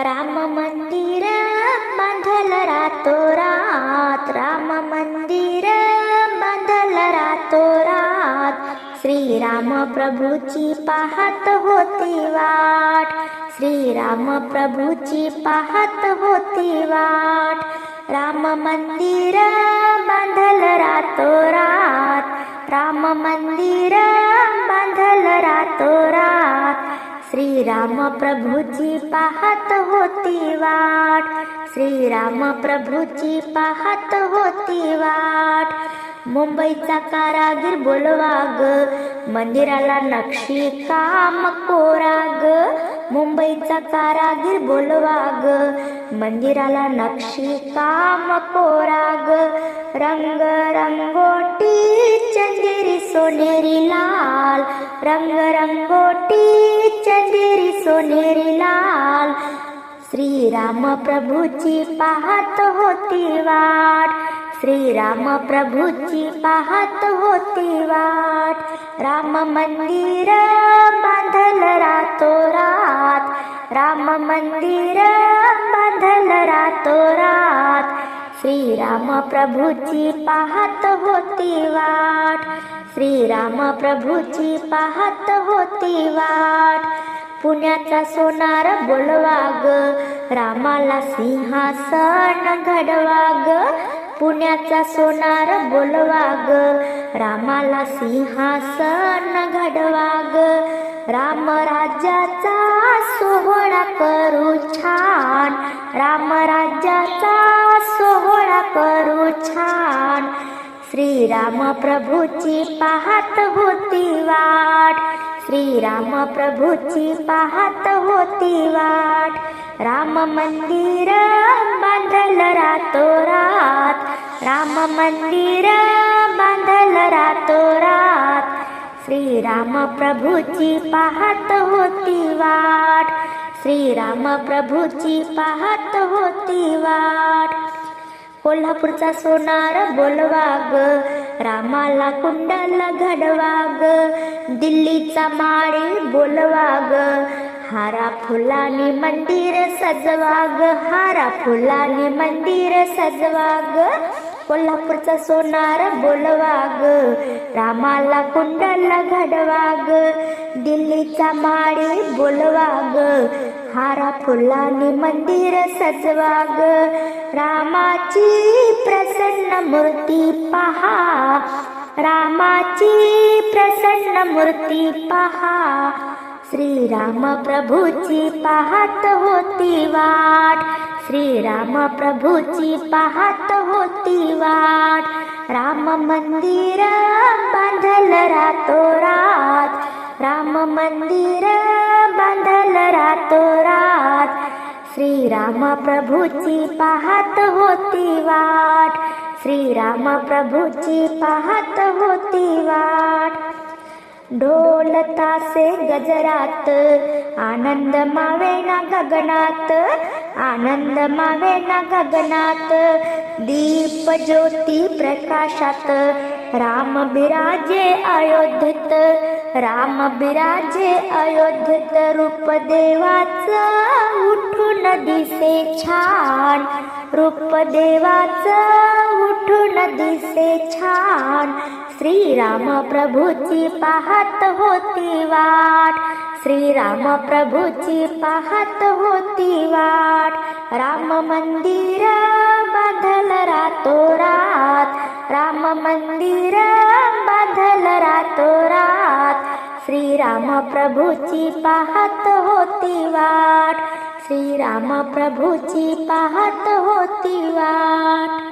राम मंदिर बांधल रातोरात राम मंदिर बांधल रातोरात श्रीराम प्रभूची पाहत होती वाट. श्रीराम प्रभूची पाहत होती वाट. राम मंदिर बांधल रातोरात राम मंदिर श्रीराम प्रभूची पाहत होती वाट. श्रीराम प्रभूची पाहत होती वाट. मुंबईचा कारागीर बोलवा ग मंदिराला नक्षी काम कोरा ग मुंबईचा कारागीर बोलवा ग मंदिराला नक्षी काम कोरा ग रंग रंगोटी चंदेरी सोनेरी लाल. रंग रंगोटी चंदेरी सोनेरी लाल. श्रीराम प्रभूची पाहत होती वाट. श्रीराम प्रभूची पाहत होती वाट. राम मंदिर बांधल रातोरात राम मंदिर बांधल रातोरात श्रीराम प्रभूची पाहत होती वाट. श्रीराम प्रभूची पाहत होती वाट. पुण्याचा सोनार बोलवाग रामाला सिंहासन घडवाग. पुण्याचा सोनार बोलवाग रामाला सिंहासन घडवाग. राम रामराज्याचा सोहळा करू छान. रामराज्याचा सोहळा करू छान. श्रीराम प्रभूची पाहत होती वाट. श्रीराम प्रभूची पाहत होती वाट. राम मंदिर बांधल रातोरात. राम मंदिर बांधल रातोरात. श्रीराम प्रभूची पाहत होती वाट. श्रीराम प्रभूची पाहत होती वाट. कोल्हापूरचा सोनार बोलवाग रामाला कुंडल घडवाग दिल्लीचा माळी बोलवाग हारा फुलानी मंदिर सजवाग हारा फुलानी मंदिर सजवाग कोल्हापूरचा सोनार बोलवाग रामाला कुंडल घडवाग दिल्लीचा माळी बोलवाग ग हारा मंदिर सजवाग. रामाची प्रसन्न मूर्ती पहा. रामाची प्रसन्न मूर्ती पहा. श्रीराम प्रभूची पाहत होती वाट. श्रीराम प्रभूची पाहत होती वाट. राम मंदिर बांधल रातोरात. राम मंदिर बांधल रातोरात श्रीराम प्रभूची पाहत होती वाट. श्रीराम प्रभूची पाहत होती वाट. ढोल तासे गजरात आनंद मावेना गगनात. आनंद मावेना गगनात. दीप ज्योती प्रकाशात राम बिराजे अयोध्येत राम बिराजे अयोध्येत रूप देवाचं उठून दिसे छान. रूप देवाचं उठून दिसे छान. श्रीराम प्रभूची पाहत होती वाट. श्रीराम प्रभूची पाहत होती वाट. राम मंदिर रातोरात. राम मंदिर बांधल रातोरात. श्रीराम प्रभूची पाहत होती वाट. श्रीराम प्रभूची पाहत होती वाट.